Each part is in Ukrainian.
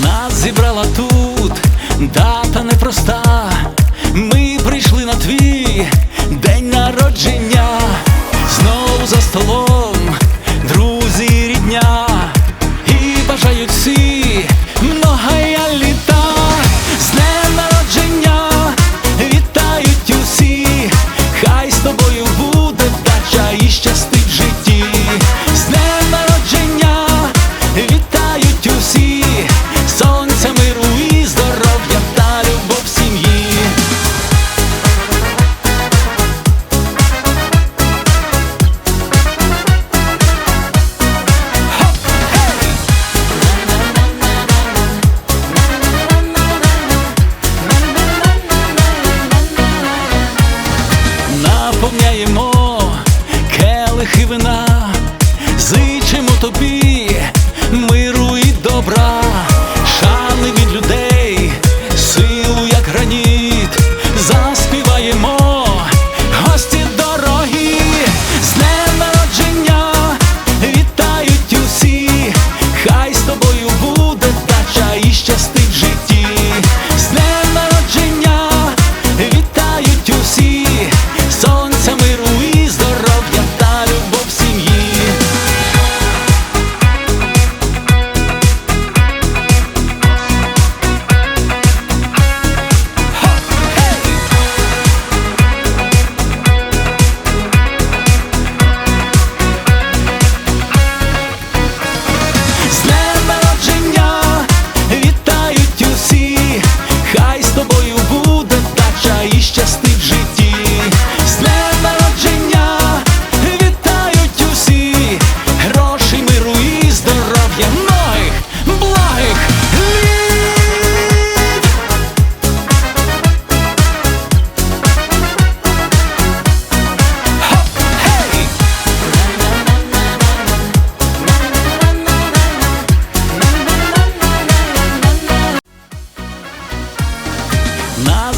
Нас зібрала тут дата непроста. Ми прийшли на твій день народження. Келихи вина, зичимо тобі миру щастить житті. З днем народження вітають усі, грошей, миру і здоров'я многих благих літ.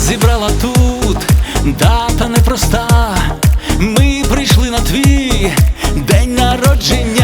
Зібрала тут дата непроста. Ми прийшли на твій день народження.